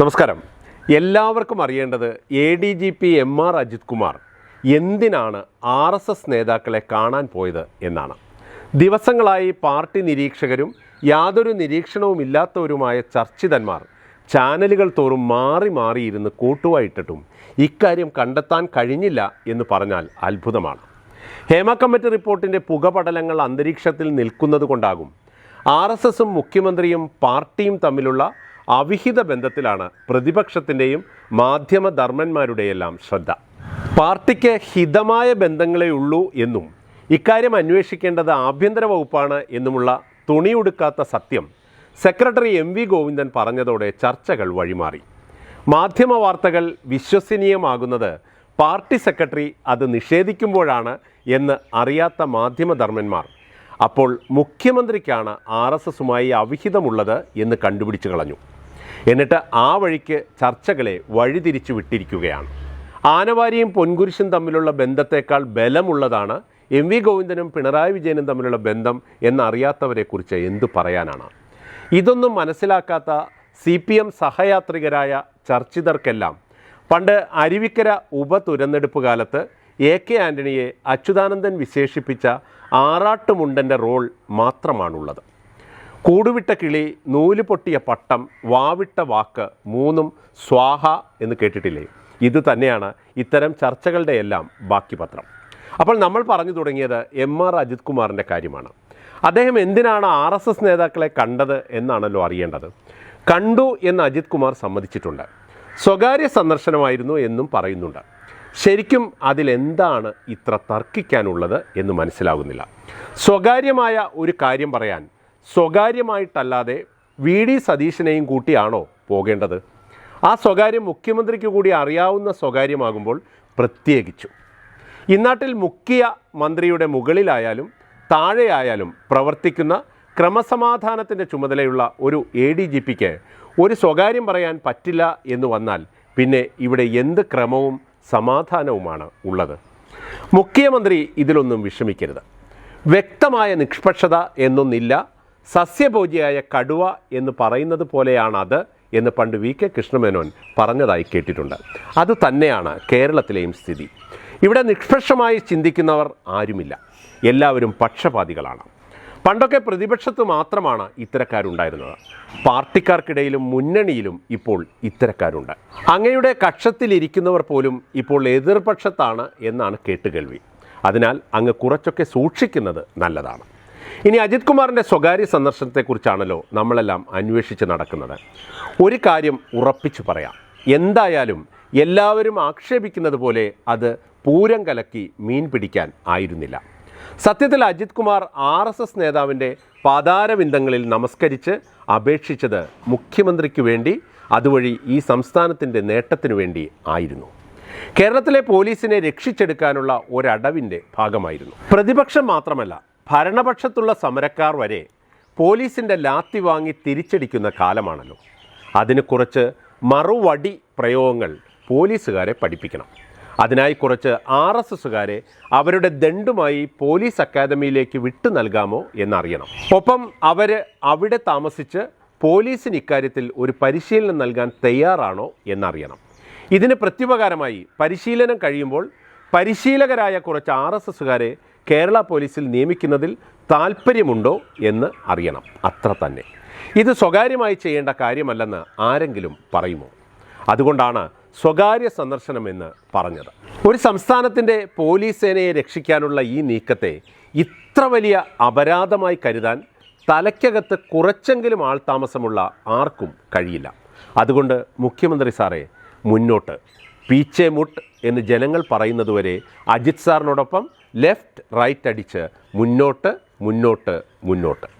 നമസ്കാരം. എല്ലാവർക്കും അറിയേണ്ടത് A D G P M R Ajith Kumar എന്തിനാണ് ആർ എസ് എസ് നേതാക്കളെ കാണാൻ പോയത് എന്നാണ്. ദിവസങ്ങളായി പാർട്ടി നിരീക്ഷകരും യാതൊരു നിരീക്ഷണവും ഇല്ലാത്തവരുമായ ചർച്ചിതന്മാർ ചാനലുകൾ തോറും മാറി മാറിയിരുന്ന് കൂട്ടുവായിട്ടിട്ടും ഇക്കാര്യം കണ്ടെത്താൻ കഴിഞ്ഞില്ല എന്ന് പറഞ്ഞാൽ അത്ഭുതമാണ്. ഹേമ കമ്മിറ്റി റിപ്പോർട്ടിന്റെ പുകപടലങ്ങൾ അന്തരീക്ഷത്തിൽ നിൽക്കുന്നത് കൊണ്ടാകും ആർ എസ് എസും മുഖ്യമന്ത്രിയും പാർട്ടിയും തമ്മിലുള്ള അവിഹിത ബന്ധത്തിലാണ് പ്രതിപക്ഷത്തിന്റെയും മാധ്യമധർമ്മന്മാരുടെയെല്ലാം ശ്രദ്ധ. പാർട്ടിക്ക് ഹിതമായ ബന്ധങ്ങളേ ഉള്ളൂ എന്നും ഇക്കാര്യം അന്വേഷിക്കേണ്ടത് ആഭ്യന്തര വകുപ്പാണ് എന്നുമുള്ള തുണിയുടുക്കാത്ത സത്യം സെക്രട്ടറി എം വി ഗോവിന്ദൻ പറഞ്ഞതോടെ ചർച്ചകൾ വഴിമാറി. മാധ്യമ വാർത്തകൾ വിശ്വസനീയമാകുന്നത് പാർട്ടി സെക്രട്ടറി അത് നിഷേധിക്കുമ്പോഴാണ് എന്ന് അറിയാത്ത മാധ്യമധർമ്മന്മാർ. അപ്പോൾ മുഖ്യമന്ത്രിക്കാണ് ആർ എസ് എസുമായി അവിഹിതമുള്ളത് എന്ന് കണ്ടുപിടിച്ചു കളഞ്ഞു. എന്നിട്ട് ആ വഴിക്ക് ചർച്ചകളെ വഴിതിരിച്ചു വിട്ടിരിക്കുകയാണ്. ആനവാരിയും പൊൻകുരിശും തമ്മിലുള്ള ബന്ധത്തേക്കാൾ ബലമുള്ളതാണ് എം വി ഗോവിന്ദനും പിണറായി വിജയനും തമ്മിലുള്ള ബന്ധം എന്നറിയാത്തവരെക്കുറിച്ച് എന്തു പറയാനാണ്? ഇതൊന്നും മനസ്സിലാക്കാത്ത സി പി എം സഹയാത്രികരായ ചർച്ചിതർക്കെല്ലാം പണ്ട് അരുവിക്കര ഉപതുരന്നെടുപ്പ് കാലത്ത് എ കെ ആന്റണിയെ അച്യുതാനന്ദൻ വിശേഷിപ്പിച്ച ആറാട്ടുമുണ്ടന്റെ റോൾ മാത്രമാണുള്ളത്. കൂടുവിട്ട കിളി നൂൽ പൊട്ടിയ പട്ടം വാവിട്ട വാക്ക് മൂന്നും സ്വാഹ എന്ന് കേട്ടിട്ടില്ലേ? ഇത് തന്നെയാണ് ഇത്തരം ചർച്ചകളുടെ എല്ലാം ബാക്കി പത്രം. അപ്പോൾ നമ്മൾ പറഞ്ഞു തുടങ്ങിയത് എം ആർ അജിത് കുമാറിന്റെ കാര്യമാണ്. അദ്ദേഹം എന്തിനാണ് ആർ എസ് എസ് നേതാക്കളെ കണ്ടത് എന്നാണല്ലോ അറിയേണ്ടത്. കണ്ടു എന്ന് അജിത് കുമാർ സമ്മതിച്ചിട്ടുണ്ട്. സ്വകാര്യ സന്ദർശനമായിരുന്നു എന്നും പറയുന്നുണ്ട്. ശരിക്കും അതിലെന്താണ് ഇത്ര തർക്കിക്കാനുള്ളത് എന്ന് മനസ്സിലാകുന്നില്ല. സ്വകാര്യമായ ഒരു കാര്യം പറയാൻ സ്വകാര്യമായിട്ടല്ലാതെ വി ഡി സതീശനെയും കൂട്ടിയാണോ പോകേണ്ടത്? ആ സ്വകാര്യം മുഖ്യമന്ത്രിക്ക് കൂടി അറിയാവുന്ന സ്വകാര്യമാകുമ്പോൾ പ്രത്യേകിച്ചു. ഇന്നാട്ടിൽ മുഖ്യ മന്ത്രിയുടെ മുകളിലായാലും താഴെയായാലും പ്രവർത്തിക്കുന്ന ക്രമസമാധാനത്തിന്റെ ചുമതലയുള്ള ഒരു എ ഡി ജി പിക്ക് ഒരു സ്വകാര്യം പറയാൻ പറ്റില്ല എന്ന് വന്നാൽ പിന്നെ ഇവിടെ എന്ത് ക്രമവും സമാധാനവുമാണ് ഉള്ളത്? മുഖ്യമന്ത്രി ഇതിലൊന്നും വിഷമിക്കരുത്. വ്യക്തമായ നിഷ്പക്ഷത എന്നൊന്നില്ല സസ്യഭോജിയായ കടുവ എന്ന് പറയുന്നത് പോലെയാണ് അത് എന്ന് പണ്ട് വി കെ കൃഷ്ണമേനോൻ പറഞ്ഞതായി കേട്ടിട്ടുണ്ട്. അത് തന്നെയാണ് കേരളത്തിലെയും സ്ഥിതി. ഇവിടെ നിഷ്പക്ഷമായി ചിന്തിക്കുന്നവർ ആരുമില്ല. എല്ലാവരും പക്ഷപാതികളാണ്. പണ്ടൊക്കെ പ്രതിപക്ഷത്ത് മാത്രമാണ് ഇത്തരക്കാരുണ്ടായിരുന്നത്. പാർട്ടിക്കാർക്കിടയിലും മുന്നണിയിലും ഇപ്പോൾ ഇത്തരക്കാരുണ്ട്. അങ്ങയുടെ കക്ഷത്തിലിരിക്കുന്നവർ പോലും ഇപ്പോൾ എതിർപക്ഷത്താണ് എന്നാണ് കേട്ടുകേൾവി. അതിനാൽ അങ്ങ് കുറച്ചൊക്കെ സൂക്ഷിക്കുന്നത് നല്ലതാണ്. ഇനി അജിത് കുമാറിന്റെ സ്വകാര്യ സന്ദർശനത്തെക്കുറിച്ചാണല്ലോ നമ്മളെല്ലാം അന്വേഷിച്ച് നടക്കുന്നത്. ഒരു കാര്യം ഉറപ്പിച്ചു പറയാം. എന്തായാലും എല്ലാവരും ആക്ഷേപിക്കുന്നത് പോലെ അത് പൂരം കലക്കി മീൻ പിടിക്കാൻ ആയിരുന്നില്ല. സത്യത്തിൽ Ajith Kumar R S S നേതാവിന്റെ പാതാരവിന്ദങ്ങളിൽ നമസ്കരിച്ച് അപേക്ഷിച്ചത് മുഖ്യമന്ത്രിക്ക് വേണ്ടി അതുവഴി ഈ സംസ്ഥാനത്തിന്റെ നേട്ടത്തിനു വേണ്ടി ആയിരുന്നു. കേരളത്തിലെ പോലീസിനെ രക്ഷിച്ചെടുക്കാനുള്ള ഒരടവിന്റെ ഭാഗമായിരുന്നു. പ്രതിപക്ഷം മാത്രമല്ല ഭരണപക്ഷത്തുള്ള സമരക്കാർ വരെ പോലീസിന്റെ ലാത്തി വാങ്ങി തിരിച്ചടിക്കുന്ന കാലമാണല്ലോ. അതിന് കുറച്ച് മറുവടി പ്രയോഗങ്ങൾ പോലീസുകാരെ പഠിപ്പിക്കണം. അതിനായി കുറച്ച് ആർ എസ് എസുകാരെ അവരുടെ ദണ്ടുമായി പോലീസ് അക്കാദമിയിലേക്ക് വിട്ടു നൽകാമോ എന്നറിയണം. ഒപ്പം അവർ അവിടെ താമസിച്ച് പോലീസിന് ഇക്കാര്യത്തിൽ ഒരു പരിശീലനം നൽകാൻ തയ്യാറാണോ എന്നറിയണം. ഇതിന് പ്രത്യുപകാരമായി പരിശീലനം കഴിയുമ്പോൾ പരിശീലകരായ കുറച്ച് ആർ എസ് എസുകാരെ കേരള പോലീസിൽ നിയമിക്കുന്നതിൽ താല്പര്യമുണ്ടോ എന്ന് അറിയണം. അത്ര തന്നെ. ഇത് സ്വകാര്യമായി ചെയ്യേണ്ട കാര്യമല്ലെന്ന് ആരെങ്കിലും പറയുമോ? അതുകൊണ്ടാണ് സ്വകാര്യ സന്ദർശനമെന്ന് പറഞ്ഞത്. ഒരു സംസ്ഥാനത്തിന്റെ പോലീസ് സേനയെ രക്ഷിക്കാനുള്ള ഈ നീക്കത്തെ ഇത്ര വലിയ അപരാധമായി കരുതാൻ തലയ്ക്കകത്ത് കുറച്ചെങ്കിലും ആൾ താമസമുള്ള ആർക്കും കഴിയില്ല. അതുകൊണ്ട് മുഖ്യമന്ത്രി സാറേ മുന്നോട്ട്. പീച്ചെ മുട്ട് എന്ന് ജനങ്ങൾ പറയുന്നതുവരെ അജിത് സാറിനോടൊപ്പം ലെഫ്റ്റ് റൈറ്റ് അടിച്ച് മുന്നോട്ട് മുന്നോട്ട് മുന്നോട്ട്.